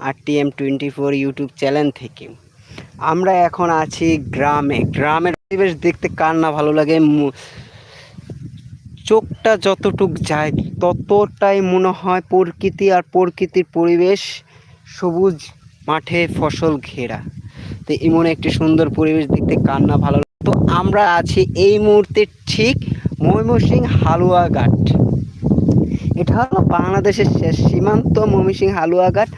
আর TM twenty four YouTube channel থেকে। আমরা এখন আছি গ্রামে। গ্রামের পরিবেশ দেখতে কার না ভালো লাগে? চোখটা যতটুক যায় ততটাই মনে হয় প্রকৃতি আর প্রকৃতির পরিবেশ সবুজ মাঠে ফসল ঘেরা। তো এমন একটি সুন্দর পরিবেশ দেখতে কার না ভালো লাগে? তো আমরা আছি এই মুহূর্তে ঠিক ময়মনসিং হালুয়াঘাট। এটা হলো বাংলাদেশের শেষ সীমান্ত ময়মনসিং হালুয়াঘাট।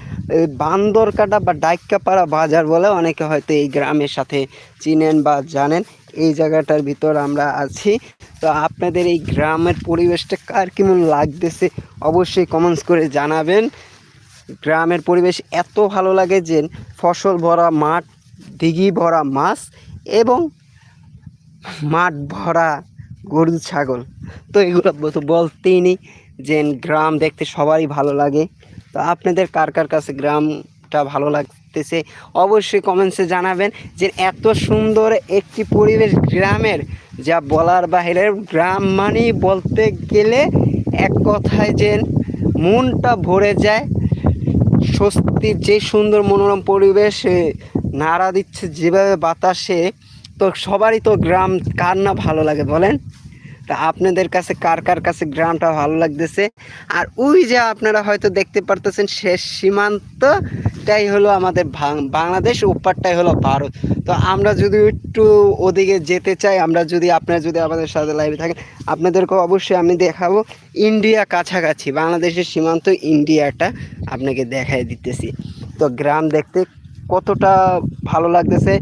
বান্দরকাটা বা ডাইক্কাপাড়া বাজার বলে অনেকে হয়তো এই গ্রামের সাথে চিনেন বা জানেন। এই জায়গাটার ভিতর আমরা আছি। তো আপনাদের এই গ্রামের পরিবেশটা কার কেমন লাগতেছে অবশ্যই কমেন্টস করে জানাবেন। গ্রামের পরিবেশ এত ভালো লাগে যে ফসল ভরা মাঠ, দিঘি ভরা মাছ এবং মাঠ ভরা গরু, ছাগল। তো এগুলো তো বলতেই নেই যে গ্রাম দেখতে সবারই ভালো লাগে। তো আপনাদের কার কার কাছে গ্রামটা ভালো লাগতেছে অবশ্যই কমেন্টসে জানাবেন যে এত সুন্দর একটি পরিবেশ গ্রামের, যা বলার বাইরে গ্রাম মানেই বলতে গেলে এক কথায় যে মনটা ভরে যায়। স্বস্তির যে সুন্দর মনোরম পরিবেশ নাড়া দিচ্ছে যেভাবে বাতাসে, তো সবারই তো গ্রাম কার না ভালো লাগে বলেন? তা আপনাদের কাছে কার কার কাছে গ্রামটা ভালো লাগতেছে? আর ওই যে আপনারা হয়তো দেখতে পারতেছেন শেষ সীমান্তটাই হলো আমাদের বাংলাদেশ, ওপারটাই হলো ভারত। তো আমরা যদি একটু ওদিকে যেতে চাই, আমরা যদি, আপনারা যদি আমাদের সাথে লাইভে থাকেন, আপনাদেরকে অবশ্যই আমি দেখাবো ইন্ডিয়া কাছাকাছি, বাংলাদেশের সীমান্ত ইন্ডিয়াটা আপনাকে দেখাই দিতেছি। তো গ্রাম দেখতে কতটা ভালো লাগতেছে?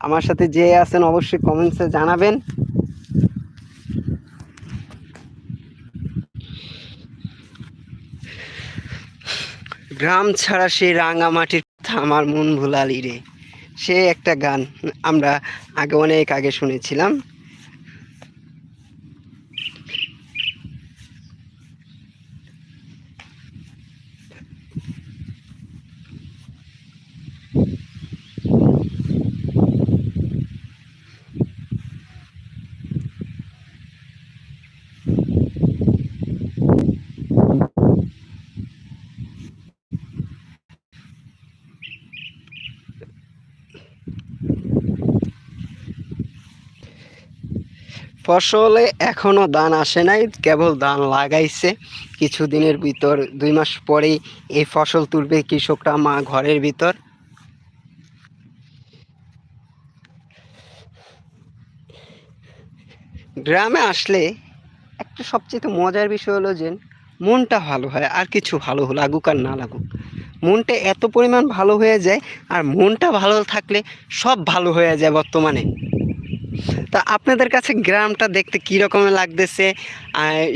আমার সাথে যে আছেন অবশ্যই কমেন্টসে জানাবেন। গ্রাম ছাড়া সেই রাঙামাটির আমার মন ভুলালি রে। সে একটা গান আমরা আগে অনেক আগে শুনেছিলাম। ফসলে এখনও ধান আসে নাই, কেবল ধান লাগাইছে। কিছুদিনের ভিতর, দুই মাস পরেই এই ফসল তুলবে কৃষকরা মা ঘরের ভিতর। গ্রামে আসলে একটা সবচেয়ে মজার বিষয় হলো যে, মনটা ভালো হয়, আর কিছু ভালো লাগুক আর না লাগুক। মনটা এত পরিমাণ ভালো হয়ে যায়, আর মনটা ভালো থাকলে সব ভালো হয়ে যায় বর্তমানে। তা আপনাদের কাছে গ্রামটা দেখতে কী রকমের লাগতেছে?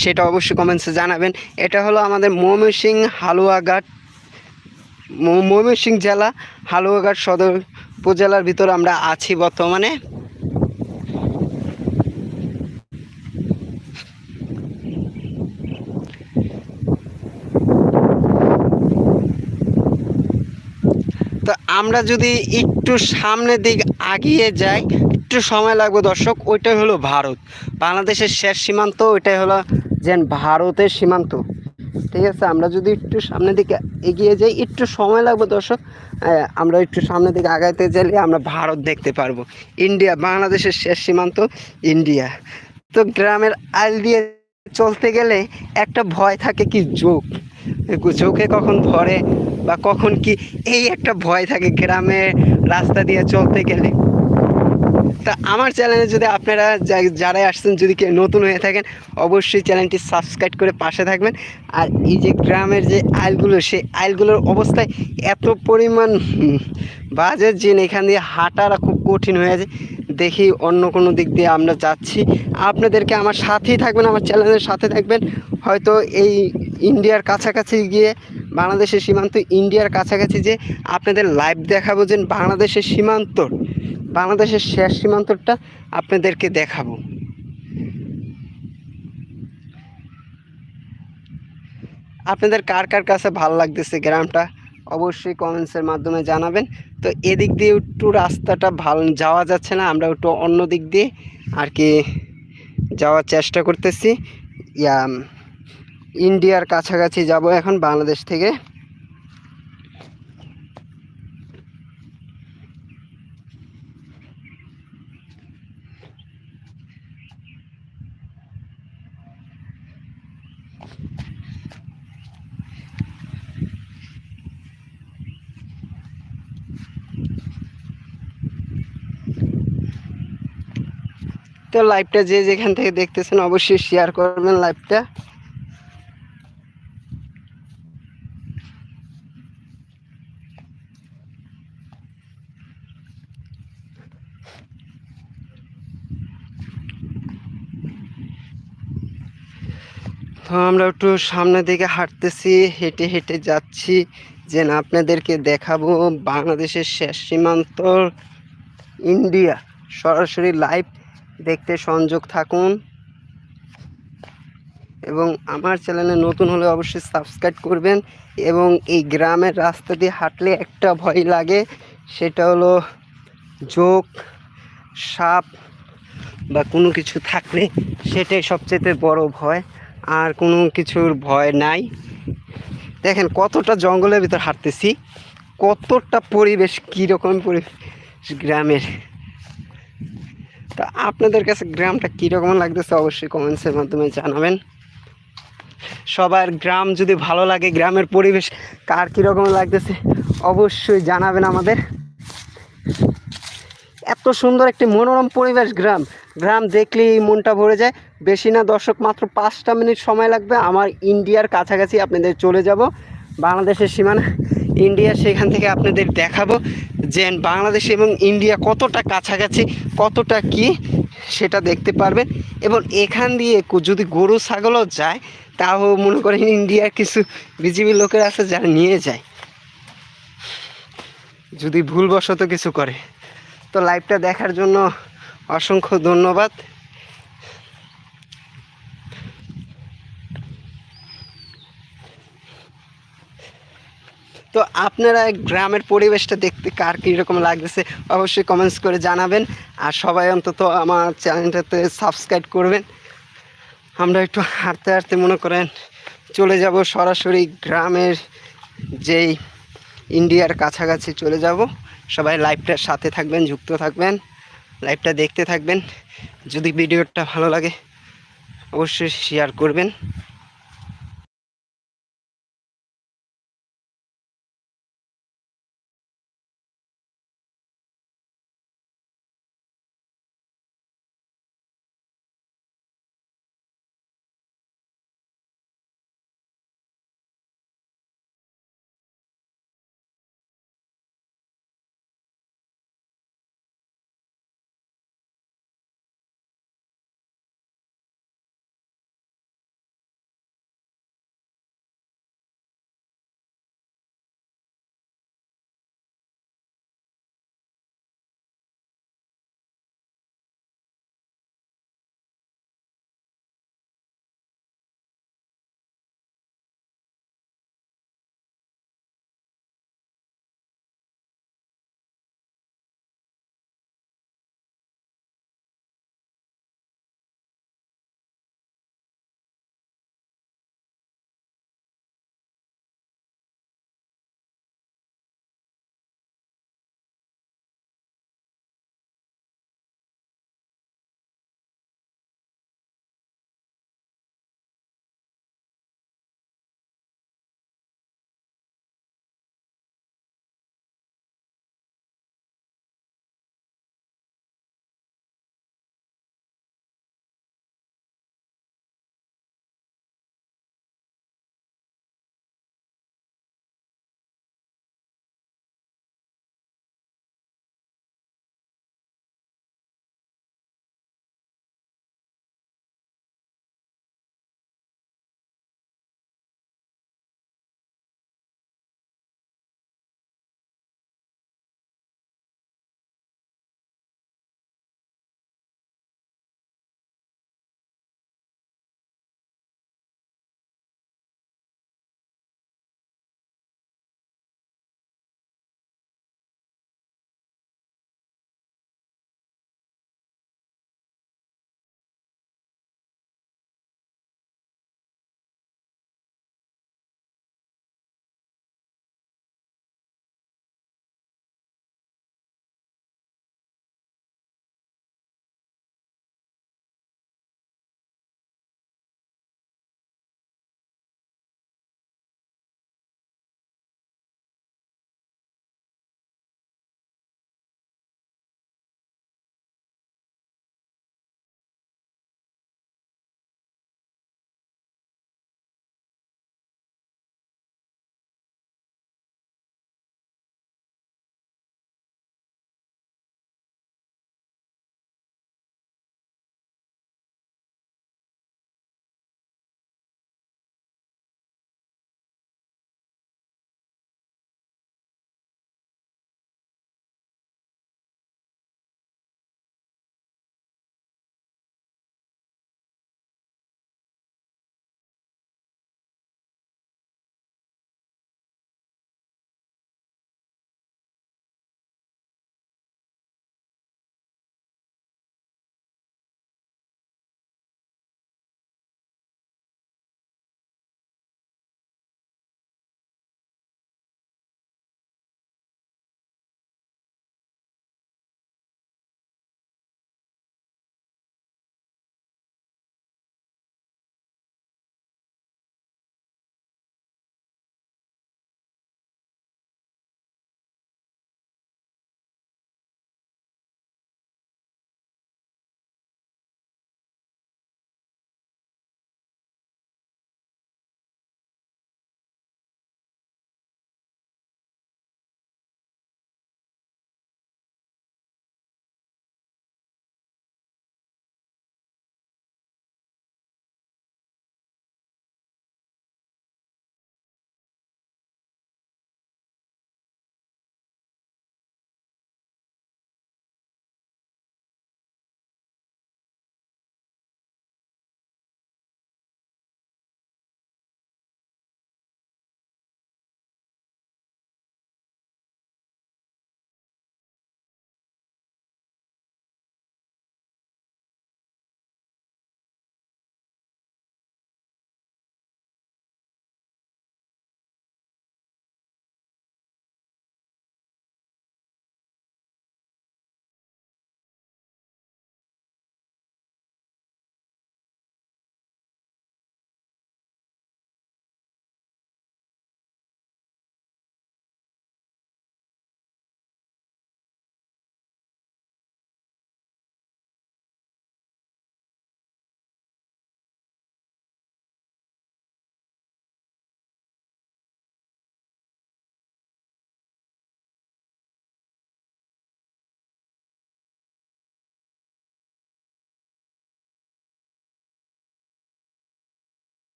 সেটা অবশ্যই কমেন্টসে জানাবেন। এটা হলো আমাদের ময়মনসিং হালুয়াঘাট ময়মনসিং জেলা, হালুয়াঘাট সদর উপজেলার ভিতর আমরা আছি বর্তমানে। তো আমরা যদি একটু সামনের দিক আগিয়ে যাই একটু সময় লাগবে দর্শক, ওইটাই হলো ভারত। বাংলাদেশের শেষ সীমান্ত, ওইটাই হলো যে ভারতের সীমান্ত। ঠিক আছে, আমরা যদি একটু সামনের দিকে এগিয়ে যাই, একটু সময় লাগবে দর্শক আমরা একটু সামনের দিকে আগাইতে গেলে আমরা ভারত দেখতে পারব। ইন্ডিয়া, বাংলাদেশের শেষ সীমান্ত, ইন্ডিয়া। তো গ্রামের আল দিয়ে চলতে গেলে একটা ভয় থাকে কি যোগ চোখে কখন ধরে বা কখন কি এই একটা ভয় থাকে গ্রামে রাস্তা দিয়ে চলতে গেলে? তা আমার চ্যানেলে যদি আপনারা যারাই আসছেন যদি কেউ নতুন হয়ে থাকেন অবশ্যই চ্যানেলটি সাবস্ক্রাইব করে পাশে থাকবেন। আর এই যে গ্রামের যে আইলগুলো সেই আইলগুলোর অবস্থায় এত পরিমাণ হুম, বাজে যে এখান দিয়ে হাঁটাটা খুব কঠিন হয়ে যায়। দেখি অন্য কোনো দিক দিয়ে আমরা যাচ্ছি। আপনাদেরকে আমার সাথেই থাকবেন আমার চ্যানেলের সাথে থাকবেন। হয়তো এই ইন্ডিয়ার কাছাকাছি গিয়ে বাংলাদেশের সীমান্ত ইন্ডিয়ার কাছাকাছি যে আপনাদের লাইভ দেখাবো যে বাংলাদেশের সীমান্ত, বাংলাদেশের শেষ সীমান্তটা আপনাদেরকে দেখাবো। আপনাদের কার কার কাছে ভালো লাগতেছে গ্রামটা অবশ্যই কমেন্টসের মাধ্যমে জানাবেন। তো এদিক দিয়ে একটু রাস্তাটা ভালো যাওয়া যাচ্ছে না, আমরা একটু অন্য দিক দিয়ে আর কি যাওয়ার চেষ্টা করতেছি। ইয়া ইন্ডিয়ার কাছাকাছি যাব এখন বাংলাদেশ থেকে। তো লাইভটা যে যেখান থেকে দেখতেছেন অবশ্যই শেয়ার করবেন লাইভটা তো আমরা একটু সামনের দিকে হাঁটতেছি, হেঁটে হেঁটে যাচ্ছি। যে না, আপনাদেরকে দেখাবো বাংলাদেশের শেষ সীমান্ত, ইন্ডিয়া। সরাসরি লাইভ দেখতে সংযোগ থাকুন। এবং আমার চ্যানেলে নতুন হলে অবশ্যই সাবস্ক্রাইব করবেন। এবং এই গ্রামের রাস্তা দিয়ে হাঁটলে একটা ভয় লাগে, সেটা হলো যোগ সাপ বা কোনো কিছু থাকলে সেটাই সবচেয়ে বড় ভয়। আর কোনো কিছুর ভয় নাই। দেখেন কতটা জঙ্গলের ভিতর হাঁটতেছি, কতটা পরিবেশ, কীরকম পরিবেশ গ্রামের। তা আপনাদের কাছে গ্রামটা কীরকম লাগতেছে অবশ্যই কমেন্টসের মাধ্যমে জানাবেন। সবার গ্রাম যদি ভালো লাগে, গ্রামের পরিবেশ কার কীরকম লাগতেছে অবশ্যই জানাবেন আমাদের। এত সুন্দর একটি মনোরম পরিবেশ গ্রাম। গ্রাম দেখলেই মনটা ভরে যায়। বেশি না, দর্শক, মাত্র পাঁচটা মিনিট সময় লাগবে। আমার ইন্ডিয়ার কাছাকাছি আপনাদের চলে যাব। বাংলাদেশের সীমানা, ইন্ডিয়া, সেখান থেকে আপনাদের দেখাবো যে বাংলাদেশ এবং ইন্ডিয়া কতটা কাছাকাছি, কতটা কি, সেটা দেখতে পারবেন। এবং এখান দিয়ে যদি গরু, ছাগলও যায়, তাও মনে করেন ইন্ডিয়ার কিছু বিজিবি লোকের আছে যারা নিয়ে যায়। যদি ভুলবশত কিছু করে। তো লাইভটা দেখার জন্য অসংখ্য ধন্যবাদ। তো আপনারা গ্রামের পরিবেশটা দেখতে কার কীরকম লাগতেছে অবশ্যই কমেন্টস করে জানাবেন। আর সবাই অন্তত আমার চ্যানেলটাতে সাবস্ক্রাইব করবেন। আমরা একটু হাঁটতে হাঁটতে মনে করেন চলে যাব সরাসরি গ্রামের যেই ইন্ডিয়ার কাছাকাছি চলে যাব। সবাই লাইভটার সাথে থাকবেন, যুক্ত থাকবেন লাইভটা দেখতে থাকবেন। যদি ভিডিওটা ভালো লাগে অবশ্যই শেয়ার করবেন।